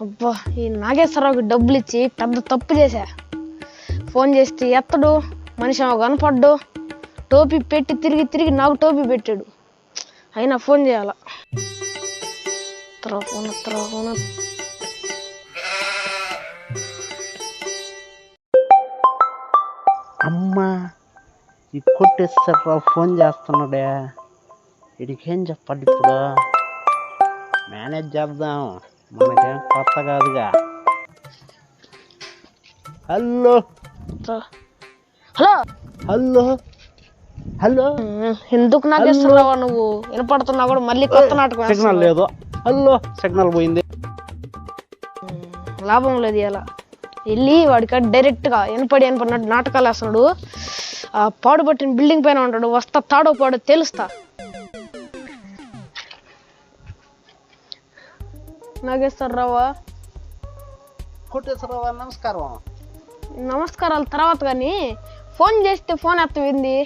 అబ్బా ఈ నాగేశ్వరరావుకి డబ్బులు ఇచ్చి పెద్ద తప్పు చేశా. ఫోన్ చేస్తే ఎత్తడు మనిషి కనపడ్డు టోపీ పెట్టి తిరిగి తిరిగి నాకు టోపీ పెట్టాడు. అయినా ఫోన్ చేయాల? త్రోన ఫోన్ అమ్మా ఈ కొట్టేస్తారా ఫోన్ చేస్తున్నాడే. ఇడికేం చెప్పాలి ఇప్పుడు? మేనేజ్ చేద్దాం. మనకేం కొత్త కాదుగా. హలో. హలో. హలో. హలో. ఎందుకు నాగేశ్వరరావు నువ్వు? వినపడుతున్నా కూడా మళ్ళీ కొత్త నాటకం సిగ్నల్. లేదు. హలో. సిగ్నల్ పోయింది. లాభం లేదు ఇలా వెళ్ళి వాడికి డైరెక్ట్గా వినపడి వినపడినట్టు నాటకాలు వేస్తున్నాడు. ఆ పాడు పట్టిన బిల్డింగ్ పైన ఉంటాడు. వస్తా తాడో పాడో తెలుస్తా. నాగేశ్వరరావా. కొట్టేశ్వరరావు నమస్కారం. నమస్కారాల తర్వాత కానీ ఫోన్ చేస్తే ఫోన్ ఎత్తవింది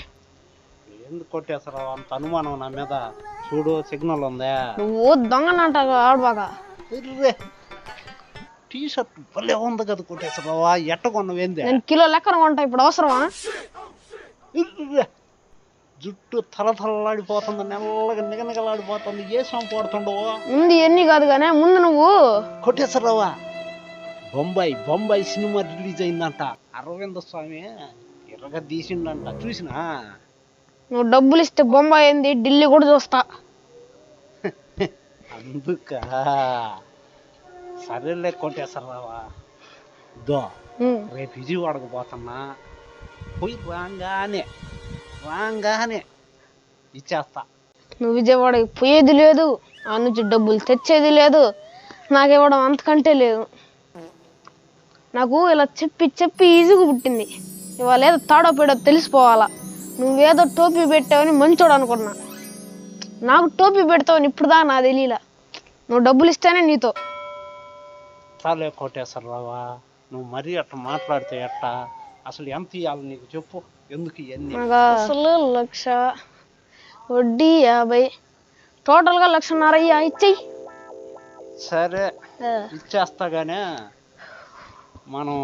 ఎందుకు కొట్టేశ్వరరావు అంత అనుమానం నా మీద? చూడు సిగ్నల్ ఉందా? నువ్వు దొంగనంట ఆడబాగా టీ షర్ట్ భలే ఉంది కదా కొట్టేశ్వరరావా ఎట్ట కొన్నవేందే నేను కిలో లెక్కన కొంటా ఇప్పుడు అవసరమా? జుట్టు తలతలలాడిపోతుంది నెల్లగా నిగనిగలాడిపోతుంది. ఏ సొంప పడుతుండవు? ముందు ఎన్ని కాదు కానీ ముందు నువ్వు. కొట్టేశ్వరరావా బొంబాయి బొంబాయి సినిమా రిలీజ్ అయిందంట. అరవింద స్వామి ఎర్రగా తీసిండంట. చూసినా? నువ్వు డబ్బులు ఇస్తే బొంబాయి ఏంది? ఢిల్లీ కూడా చూస్తా. అందుక సరేలే కొట్టేశ్వరరావా దో. రేపు విజయవాడకు పోతున్నా. పోయి రాగానే రాగానే ఇచ్చేస్తా. నువ్వు విజయవాడకి పోయేది లేదు ఆ నుంచి డబ్బులు తెచ్చేది లేదు నాకు ఇవ్వడం అంతకంటే లేదు. నాకు ఇలా చెప్పి చెప్పి ఈజీగా పుట్టింది. ఇవాళ ఏదో తాడో పేడో తెలిసిపోవాలా. నువ్వేదో టోపీ పెట్టావని మంచోడు అనుకున్నా. నాకు టోపీ పెడతావని ఇప్పుడు దాకా నా తెలియలా. నువ్వు డబ్బులు ఇస్తేనే నీతో. చాలే కోటేశ్వరరావా నువ్వు మరీ అట్లా మాట్లాడితే ఎట్టా? అసలు ఎంత ఇవ్వాలి నీకు? చెప్పు. ఎందుకు ఇవన్నీ నాకు అసలు లక్ష వడ్డీ యాభై. టోటల్గా లక్షన్నర అయ్యా ఇచ్చేయి. సరే. ఇచ్చేస్తా గానే మనం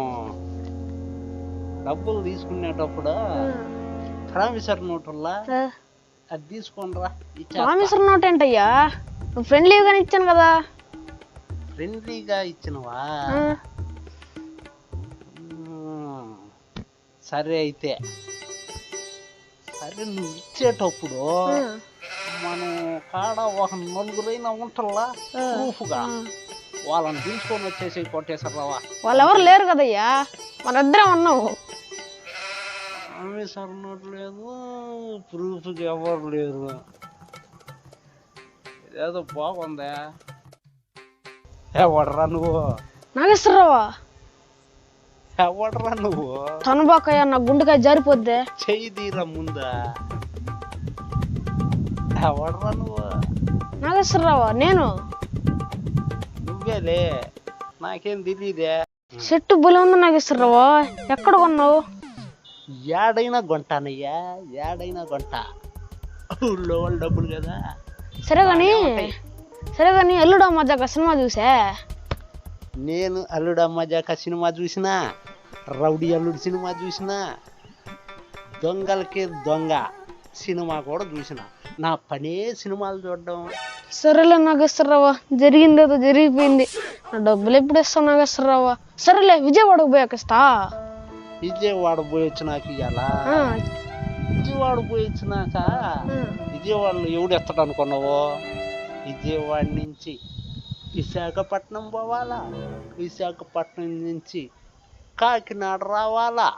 డబ్బులు తీసుకునేటప్పుడు ప్రామిసర్ నోటుల్లా అది తీసుకొనిరా రామేశ్వరం నోట్ ఏంటయ్యా? నువ్వు ఫ్రెండ్లీగానే ఇచ్చాను కదా. ఫ్రెండ్లీగా ఇచ్చినవా? సరే అయితే. సరే నువ్వు ఇచ్చేటప్పుడు మనం కాడ ఒక నలుగురైనా ఉంటల్లా? ప్రూఫ్గా. వాళ్ళని తీసుకొని వచ్చేసి కొట్టేసారావా వాళ్ళు ఎవరు లేరు కదయ్యా? మనిద్దరం ఉన్నావు. సార్ నోట్ లేదు ప్రూఫ్కి ఎవరు లేరు. ఏదో బాగుందా? ఎవడరా నువ్వు. నాగేశ్వరరావా? ఎవడరా నువ్వు? తనబాకయ్యా నా గుండెకాయ జారిపోద్దే. చెయ్యి తీరా ముందా? ఎవడరా నువ్వు? నాగేశ్వరరావా? నేను? నువ్వేలే. నాకేం తెలియదే చెట్టు బలి ఉంది నాగేశ్వరరావా. ఎక్కడ కొన్నావు? ఏడైనా కొంటానయ్యా ఏడైనా కొంటా. ఊళ్ళో వాళ్ళు డబ్బులు కదా. సరే కానీ సరే కానీ ఎల్లుడు మధ్య సినిమా చూసా? నేను అల్లుడు మజాక సినిమా చూసినా? రౌడీ అల్లుడు సినిమా చూసినా దొంగలకి దొంగ సినిమా కూడా చూసిన. నా పనే సినిమాలు చూడడం. సరేలే నాగేశ్వరరావా జరిగిందేదో జరిగిపోయింది. నా డబ్బులు ఎప్పుడు ఇస్తావు నాగేశ్వరరావా? సరేలే విజయవాడకు పోయాక ఇస్తా విజయవాడ పోయి వచ్చినాక ఇవాళ ఆ, విజయవాడ పోయి వచ్చినాక. విజయవాడలో ఎవడు ఎత్తడు అనుకున్నావు? విజయవాడ నుంచి విశాఖపట్నం పోవాలా? విశాఖపట్నం నుంచి قاکنە ڕاوەڵە